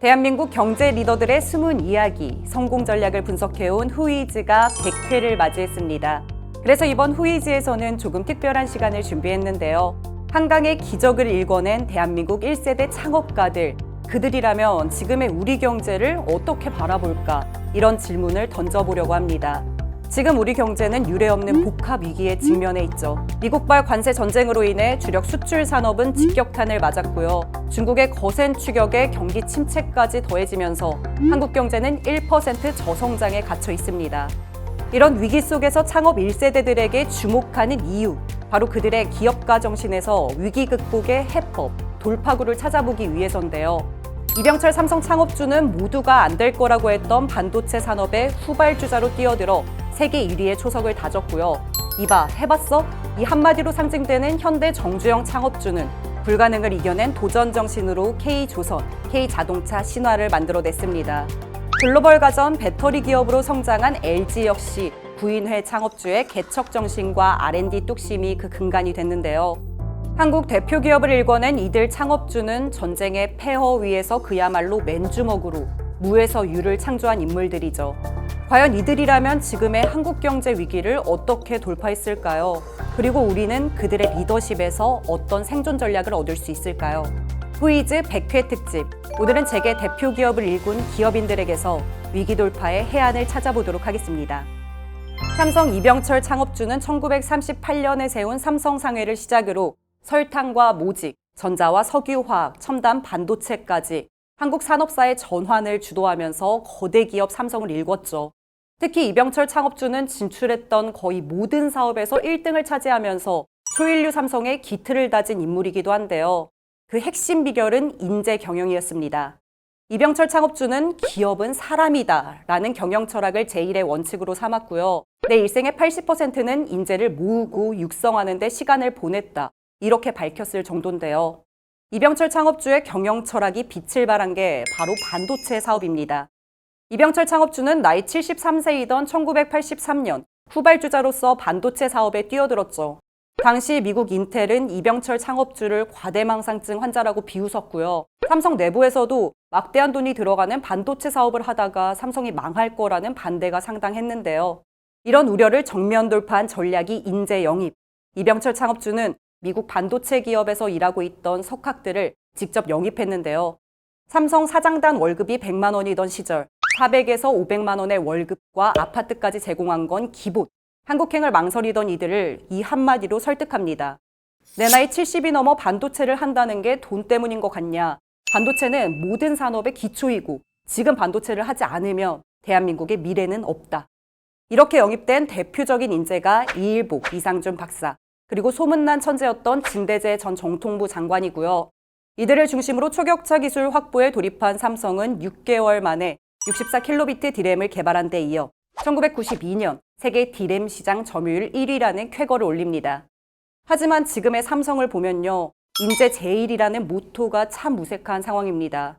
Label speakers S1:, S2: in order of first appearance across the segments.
S1: 대한민국 경제 리더들의 숨은 이야기, 성공 전략을 분석해온 후이즈가 100회를 맞이했습니다. 그래서 이번 후이즈에서는 조금 특별한 시간을 준비했는데요. 한강의 기적을 일궈낸 대한민국 1세대 창업가들, 그들이라면 지금의 우리 경제를 어떻게 바라볼까? 이런 질문을 던져보려고 합니다. 지금 우리 경제는 유례없는 복합 위기에 직면해 있죠. 미국발 관세 전쟁으로 인해 주력 수출 산업은 직격탄을 맞았고요. 중국의 거센 추격에 경기 침체까지 더해지면서 한국 경제는 1% 저성장에 갇혀 있습니다. 이런 위기 속에서 창업 1세대들에게 주목하는 이유, 바로 그들의 기업가 정신에서 위기 극복의 해법, 돌파구를 찾아보기 위해서인데요. 이병철 삼성 창업주는 모두가 안 될 거라고 했던 반도체 산업의 후발주자로 뛰어들어 세계 1위의 초석을 다졌고요. 이봐, 해봤어? 이 한마디로 상징되는 현대 정주영 창업주는 불가능을 이겨낸 도전 정신으로 K조선, K자동차 신화를 만들어냈습니다. 글로벌 가전 배터리 기업으로 성장한 LG 역시 부인회 창업주의 개척 정신과 R&D 뚝심이 그 근간이 됐는데요. 한국 대표 기업을 일궈낸 이들 창업주는 전쟁의 폐허 위에서 그야말로 맨주먹으로 무에서 유를 창조한 인물들이죠. 과연 이들이라면 지금의 한국 경제 위기를 어떻게 돌파했을까요? 그리고 우리는 그들의 리더십에서 어떤 생존 전략을 얻을 수 있을까요? 후이즈 100회 특집. 오늘은 재계 대표 기업을 일군 기업인들에게서 위기 돌파의 해안을 찾아보도록 하겠습니다. 삼성 이병철 창업주는 1938년에 세운 삼성상회를 시작으로 설탕과 모직, 전자와 석유화학, 첨단 반도체까지 한국 산업사의 전환을 주도하면서 거대 기업 삼성을 일궜죠. 특히 이병철 창업주는 진출했던 거의 모든 사업에서 1등을 차지하면서 초일류 삼성의 기틀을 다진 인물이기도 한데요. 그 핵심 비결은 인재 경영이었습니다. 이병철 창업주는 기업은 사람이다 라는 경영 철학을 제1의 원칙으로 삼았고요. 내 일생의 80%는 인재를 모으고 육성하는 데 시간을 보냈다. 이렇게 밝혔을 정도인데요. 이병철 창업주의 경영 철학이 빛을 발한 게 바로 반도체 사업입니다. 이병철 창업주는 나이 73세이던 1983년 후발주자로서 반도체 사업에 뛰어들었죠. 당시 미국 인텔은 이병철 창업주를 과대망상증 환자라고 비웃었고요. 삼성 내부에서도 막대한 돈이 들어가는 반도체 사업을 하다가 삼성이 망할 거라는 반대가 상당했는데요. 이런 우려를 정면 돌파한 전략이 인재 영입. 이병철 창업주는 미국 반도체 기업에서 일하고 있던 석학들을 직접 영입했는데요. 삼성 사장단 월급이 100만 원이던 시절 400에서 500만 원의 월급과 아파트까지 제공한 건 기본. 한국행을 망설이던 이들을 이 한마디로 설득합니다. 내 나이 70이 넘어 반도체를 한다는 게 돈 때문인 것 같냐? 반도체는 모든 산업의 기초이고 지금 반도체를 하지 않으면 대한민국의 미래는 없다. 이렇게 영입된 대표적인 인재가 이일복, 이상준 박사, 그리고 소문난 천재였던 진대재 전 정통부 장관이고요. 이들을 중심으로 초격차 기술 확보에 돌입한 삼성은 6개월 만에 64킬로비트 디램을 개발한 데 이어 1992년 세계 디램 시장 점유율 1위라는 쾌거를 올립니다. 하지만 지금의 삼성을 보면요. 인재 제일이라는 모토가 참 무색한 상황입니다.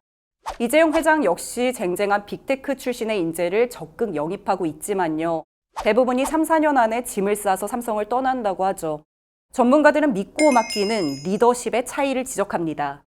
S1: 이재용 회장 역시 쟁쟁한 빅테크 출신의 인재를 적극 영입하고 있지만요. 대부분이 3, 4년 안에 짐을 싸서 삼성을 떠난다고 하죠. 전문가들은 믿고 맡기는 리더십의 차이를 지적합니다.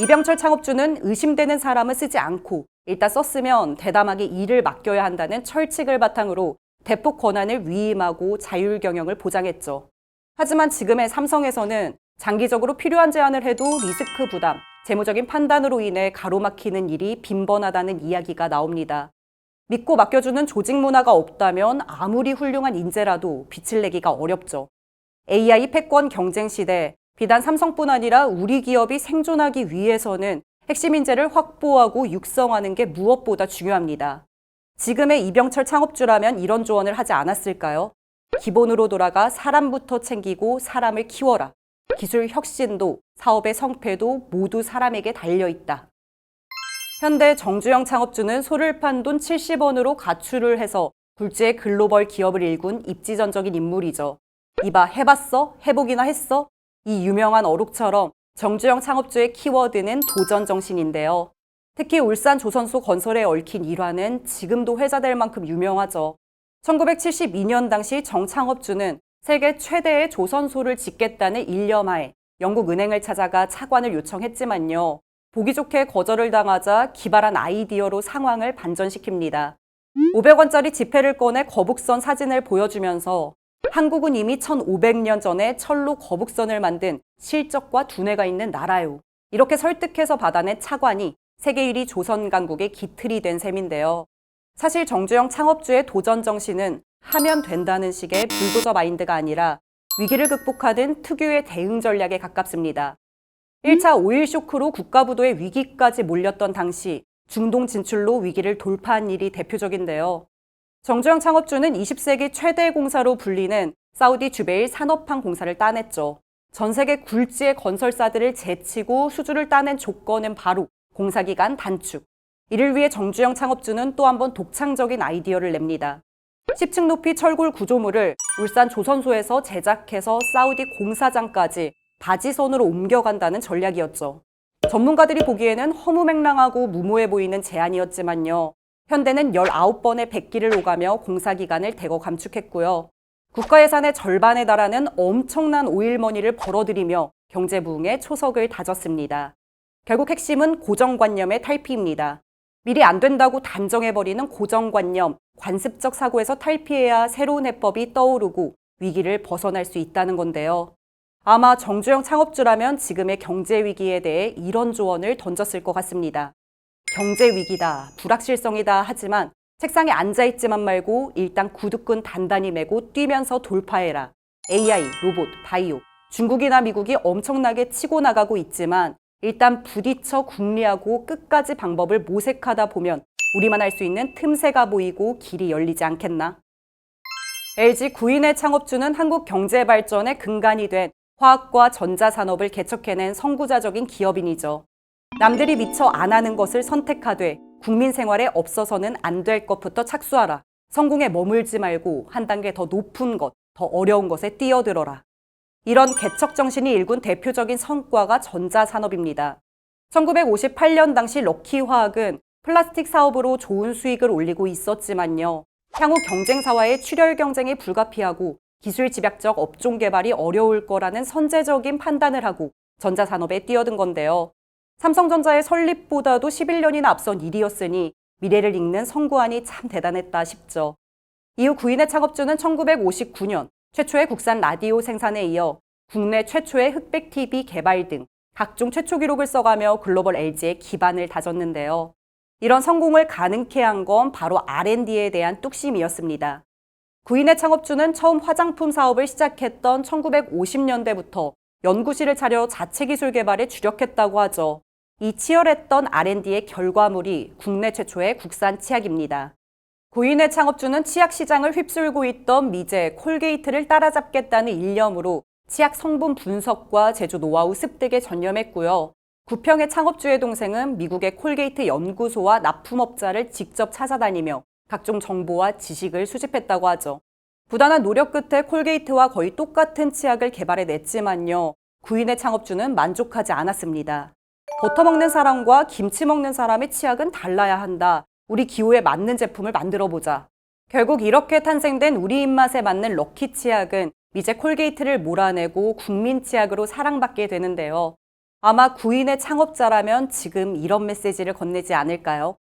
S1: 이병철 창업주는 의심되는 사람을 쓰지 않고 일단 썼으면 대담하게 일을 맡겨야 한다는 철칙을 바탕으로 대폭 권한을 위임하고 자율 경영을 보장했죠. 하지만 지금의 삼성에서는 장기적으로 필요한 제안을 해도 리스크 부담, 재무적인 판단으로 인해 가로막히는 일이 빈번하다는 이야기가 나옵니다. 믿고 맡겨주는 조직 문화가 없다면 아무리 훌륭한 인재라도 빛을 내기가 어렵죠. AI 패권 경쟁 시대, 비단 삼성뿐 아니라 우리 기업이 생존하기 위해서는 핵심 인재를 확보하고 육성하는 게 무엇보다 중요합니다. 지금의 이병철 창업주라면 이런 조언을 하지 않았을까요? 기본으로 돌아가 사람부터 챙기고 사람을 키워라. 기술 혁신도 사업의 성패도 모두 사람에게 달려 있다. 현대 정주영 창업주는 소를 판 돈 70원으로 가출을 해서 굴지의 글로벌 기업을 일군 입지전적인 인물이죠. 이봐 해봤어? 해보기나 했어? 이 유명한 어록처럼 정주영 창업주의 키워드는 도전 정신인데요. 특히 울산 조선소 건설에 얽힌 일화는 지금도 회자될 만큼 유명하죠. 1972년 당시 정 창업주는 세계 최대의 조선소를 짓겠다는 일념하에 영국 은행을 찾아가 차관을 요청했지만요. 보기 좋게 거절을 당하자 기발한 아이디어로 상황을 반전시킵니다. 500원짜리 지폐를 꺼내 거북선 사진을 보여주면서 한국은 이미 1500년 전에 철로 거북선을 만든 실적과 두뇌가 있는 나라요. 이렇게 설득해서 받아낸 차관이 세계 1위 조선 강국의 기틀이 된 셈인데요. 사실 정주영 창업주의 도전 정신은 하면 된다는 식의 불도저 마인드가 아니라 위기를 극복하는 특유의 대응 전략에 가깝습니다. 1차 오일 쇼크로 국가부도의 위기까지 몰렸던 당시 중동 진출로 위기를 돌파한 일이 대표적인데요. 정주영 창업주는 20세기 최대 공사로 불리는 사우디 주베일 산업항 공사를 따냈죠. 전 세계 굴지의 건설사들을 제치고 수주를 따낸 조건은 바로 공사기간 단축. 이를 위해 정주영 창업주는 또 한 번 독창적인 아이디어를 냅니다. 10층 높이 철골 구조물을 울산 조선소에서 제작해서 사우디 공사장까지 바지선으로 옮겨간다는 전략이었죠. 전문가들이 보기에는 허무맹랑하고 무모해 보이는 제안이었지만요. 현대는 19번의 백기를 오가며 공사 기간을 대거 감축했고요. 국가 예산의 절반에 달하는 엄청난 오일머니를 벌어들이며 경제 부흥의 초석을 다졌습니다. 결국 핵심은 고정관념의 탈피입니다. 미리 안 된다고 단정해버리는 고정관념, 관습적 사고에서 탈피해야 새로운 해법이 떠오르고 위기를 벗어날 수 있다는 건데요. 아마 정주영 창업주라면 지금의 경제 위기에 대해 이런 조언을 던졌을 것 같습니다. 경제 위기다, 불확실성이다 하지만 책상에 앉아있지만 말고 일단 구두끈 단단히 메고 뛰면서 돌파해라. AI, 로봇, 바이오. 중국이나 미국이 엄청나게 치고 나가고 있지만 일단 부딪혀 궁리하고 끝까지 방법을 모색하다 보면 우리만 할 수 있는 틈새가 보이고 길이 열리지 않겠나? LG 구인의 창업주는 한국 경제 발전의 근간이 된 화학과 전자산업을 개척해낸 선구자적인 기업인이죠. 남들이 미처 안 하는 것을 선택하되 국민 생활에 없어서는 안 될 것부터 착수하라. 성공에 머물지 말고 한 단계 더 높은 것, 더 어려운 것에 뛰어들어라. 이런 개척 정신이 일군 대표적인 성과가 전자산업입니다. 1958년 당시 럭키화학은 플라스틱 사업으로 좋은 수익을 올리고 있었지만요. 향후 경쟁사와의 출혈 경쟁이 불가피하고 기술 집약적 업종 개발이 어려울 거라는 선제적인 판단을 하고 전자산업에 뛰어든 건데요. 삼성전자의 설립보다도 11년이나 앞선 일이었으니 미래를 읽는 성구안이 참 대단했다 싶죠. 이후 구인의 창업주는 1959년 최초의 국산 라디오 생산에 이어 국내 최초의 흑백 TV 개발 등 각종 최초 기록을 써가며 글로벌 LG의 기반을 다졌는데요. 이런 성공을 가능케 한 건 바로 R&D에 대한 뚝심이었습니다. 구인의 창업주는 처음 화장품 사업을 시작했던 1950년대부터 연구실을 차려 자체 기술 개발에 주력했다고 하죠. 이 치열했던 R&D의 결과물이 국내 최초의 국산 치약입니다. 구인의 창업주는 치약 시장을 휩쓸고 있던 미제 콜게이트를 따라잡겠다는 일념으로 치약 성분 분석과 제조 노하우 습득에 전념했고요. 구평의 창업주의 동생은 미국의 콜게이트 연구소와 납품업자를 직접 찾아다니며 각종 정보와 지식을 수집했다고 하죠. 부단한 노력 끝에 콜게이트와 거의 똑같은 치약을 개발해냈지만요. 구인의 창업주는 만족하지 않았습니다. 버터 먹는 사람과 김치 먹는 사람의 치약은 달라야 한다. 우리 기호에 맞는 제품을 만들어 보자. 결국 이렇게 탄생된 우리 입맛에 맞는 럭키 치약은 이제 콜게이트를 몰아내고 국민 치약으로 사랑받게 되는데요. 아마 구인의 창업자라면 지금 이런 메시지를 건네지 않을까요?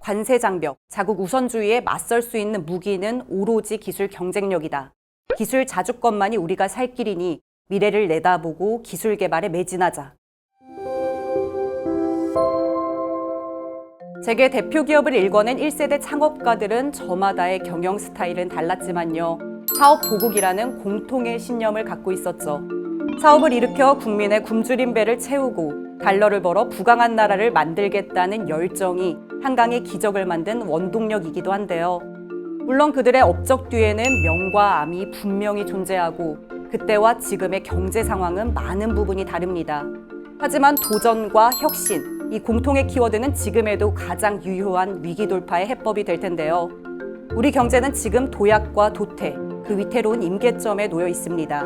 S1: 관세 장벽, 자국 우선주의에 맞설 수 있는 무기는 오로지 기술 경쟁력이다. 기술 자주권만이 우리가 살 길이니 미래를 내다보고 기술 개발에 매진하자. 세계 대표 기업을 일궈낸 1세대 창업가들은 저마다의 경영 스타일은 달랐지만요. 사업 보국이라는 공통의 신념을 갖고 있었죠. 사업을 일으켜 국민의 굶주린 배를 채우고 달러를 벌어 부강한 나라를 만들겠다는 열정이 한강의 기적을 만든 원동력이기도 한데요. 물론 그들의 업적 뒤에는 명과 암이 분명히 존재하고 그때와 지금의 경제 상황은 많은 부분이 다릅니다. 하지만 도전과 혁신, 이 공통의 키워드는 지금에도 가장 유효한 위기 돌파의 해법이 될 텐데요. 우리 경제는 지금 도약과 도태, 그 위태로운 임계점에 놓여 있습니다.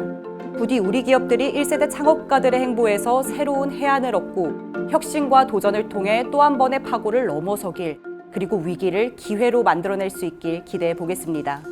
S1: 부디 우리 기업들이 1세대 창업가들의 행보에서 새로운 해안을 얻고 혁신과 도전을 통해 또 한 번의 파고를 넘어서길 그리고 위기를 기회로 만들어낼 수 있길 기대해 보겠습니다.